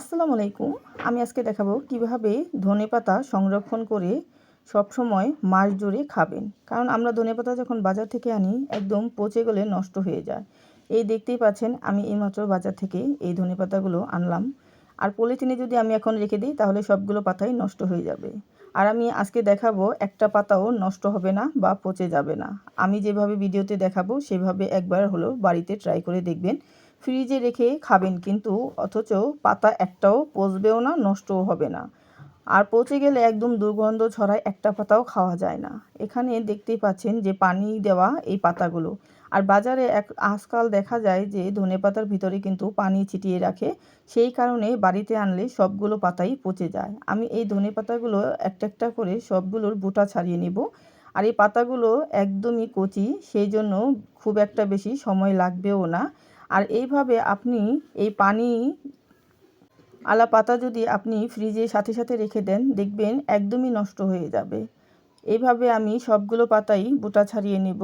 আসসালামু আলাইকুম। আমি আজকে দেখাবো কীভাবে ধনেপাতা সংরক্ষণ করে সব সময় মাস জুড়ে খাবেন। কারণ আমরা ধনেপাতা যখন বাজার থেকে আনি, একদম পচে গেলে নষ্ট হয়ে যায়। এই দেখতেই পাচ্ছেন, আমি এইমাত্র বাজার থেকে এই ধনেপাতাগুলো আনলাম। আর পলিথিনে যদি আমি এখন রেখে দিই, তাহলে সবগুলো পাতাই নষ্ট হয়ে যাবে। আর আমি আজকে দেখাবো, একটা পাতাও নষ্ট হবে না বা পচে যাবে না। আমি যেভাবে ভিডিওতে দেখাবো, সেভাবে একবার হলো বাড়িতে ট্রাই করে দেখবেন। ফ্রিজে রেখে খাবেন কিন্তু অথচ পাতা একটাও পচবেও না, নষ্টও হবে না। আর পচে গেলে একদম দুর্গন্ধ ছড়ায় একটা পাতাও খাওয়া যায় না। এখানে দেখতেই পাচ্ছেন যে পানি দেওয়া এই পাতাগুলো। আর বাজারে এক আজকাল দেখা যায় যে ধনে পাতার ভিতরে কিন্তু পানি ছিটিয়ে রাখে, সেই কারণে বাড়িতে আনলে সবগুলো পাতাই পচে যায়। আমি এই ধনে পাতাগুলো একটা একটা করে সবগুলোর বুটা ছাড়িয়ে নেব। আর এই পাতাগুলো একদমই কচি, সেই জন্য খুব একটা বেশি সময় লাগবেও না। আর এইভাবে আপনি এই পানি আলা পাতা যদি আপনি ফ্রিজে সাথে সাথে রেখে দেন, দেখবেন একদমই নষ্ট হয়ে যাবে। এইভাবে আমি সবগুলো পাতাই বোটা ছাড়িয়ে নেব।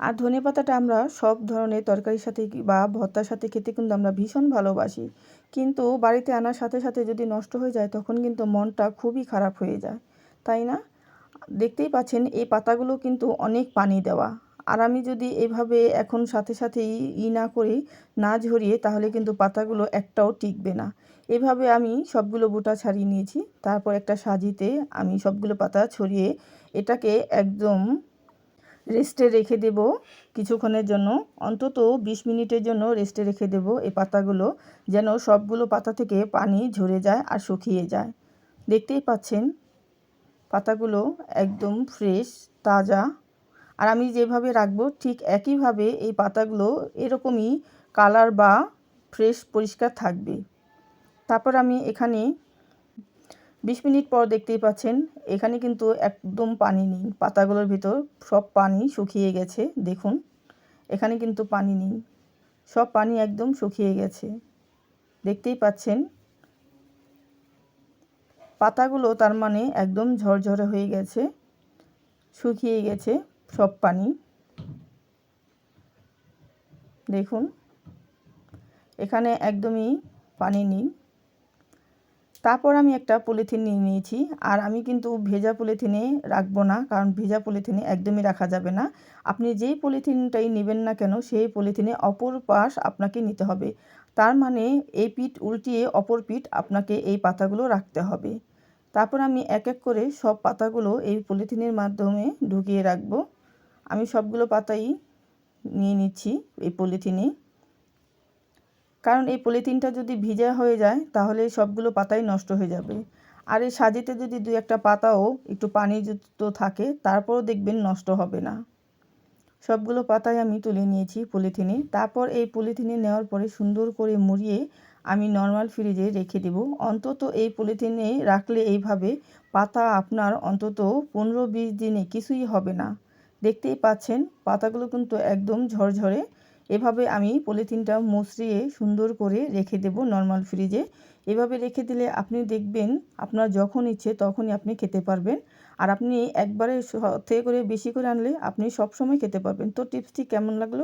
আর ধনে পাতাটা আমরা সব ধরনের তরকারির সাথে বা ভর্তার সাথে খেতে কিন্তু আমরা ভীষণ ভালোবাসি। কিন্তু বাড়িতে আনার সাথে সাথে যদি নষ্ট হয়ে যায়, তখন কিন্তু মনটা খুবই খারাপ হয়ে যায়। তাই না? দেখতেই পাচ্ছেন, এই পাতাগুলো কিন্তু অনেক পানি দেওয়া। আর আমি যদি এভাবে এখন সাথে সাথে ই না করি, না ঝরিয়ে, তাহলে কিন্তু পাতাগুলো একটাও টিকবে না। এভাবে আমি সবগুলো বোটা ছাড়িয়ে নিয়েছি। তারপর একটা সাজিতে আমি সবগুলো পাতা ছড়িয়ে এটাকে একদম রেস্টে রেখে দেব কিছুক্ষণের জন্য। অন্তত বিশ মিনিটের জন্য রেস্টে রেখে দেব এই পাতাগুলো, যেন সবগুলো পাতা থেকে পানি ঝরে যায় আর শুকিয়ে যায়। দেখতেই পাচ্ছেন? পাতাগুলো একদম ফ্রেশ, তাজা। আর আমি যেভাবে রাখব, ঠিক একইভাবে এই পাতাগুলো এরকমই কালার বা ফ্রেশ পরিষ্কার থাকবে। তারপর আমি এখানে বিশ মিনিট পর দেখতেই পাচ্ছেন, এখানে কিন্তু একদম পানি নেই। পাতাগুলোর ভিতর সব পানি শুকিয়ে গেছে, দেখুন। এখানে কিন্তু পানি নেই। সব পানি একদম শুকিয়ে গেছে। দেখতেই পাচ্ছেন? পাতাগুলো তার মানে একদম ঝরঝরে হয়ে গেছে, শুকিয়ে গেছে। সব পানি। দেখুন, এখানে একদমই পানি নেই। তারপর আমি একটা পলিথিন নিয়ে নিয়েছি, আর আমি কিন্তু ভেজা পলিথিনে রাখব না, কারণ ভেজা পলিথিনে একদমই রাখা যাবে না। আপনি যেই পলিথিনটাই নেবেন না কেন, সেই পলিথিনে অপর পাশ আপনাকে নিতে হবে। তার মানে এই পিঠ উল্টিয়ে অপর পিঠ আপনাকে এই পাতাগুলো রাখতে হবে। তারপর আমি এক এক করে সব পাতাগুলো এই পলিথিনের মাধ্যমে ঢুকিয়ে রাখব। আমি সবগুলো পাতাই নিয়ে নিচ্ছি এই পলিথিনে। কারণ এই পলিথিনটা যদি ভিজা হয়ে যায়, তাহলে সবগুলো পাতাই নষ্ট হয়ে যাবে। আর এই সাজিতে যদি দুই একটা পাতাও একটু পানিযুক্ত থাকে, তারপরও দেখবেন নষ্ট হবে না। সবগুলো পাতাই আমি তুলে নিয়েছি পলিথিনে। তারপর এই পলিথিনে নেওয়ার পরে সুন্দর করে মুড়িয়ে আমি নর্মাল ফ্রিজে রেখে দেব। অন্তত এই পলিথিনে রাখলে এইভাবে পাতা আপনার অন্তত পনেরো বিশ দিনে কিছুই হবে না। দেখতেই পাচ্ছেন, পাতাগুলো কিন্তু একদম ঝরঝরে। এভাবে আমি পলিথিনটা মসরিয়ে সুন্দর করে রেখে দেব নর্মাল ফ্রিজে। এভাবে রেখে দিলে আপনি দেখবেন আপনার যখন ইচ্ছে তখনই আপনি খেতে পারবেন। আর আপনি একবারে থেকে করে বেশি করে আনলে আপনি সবসময় খেতে পারবেন। তো টিপসটি কেমন লাগল?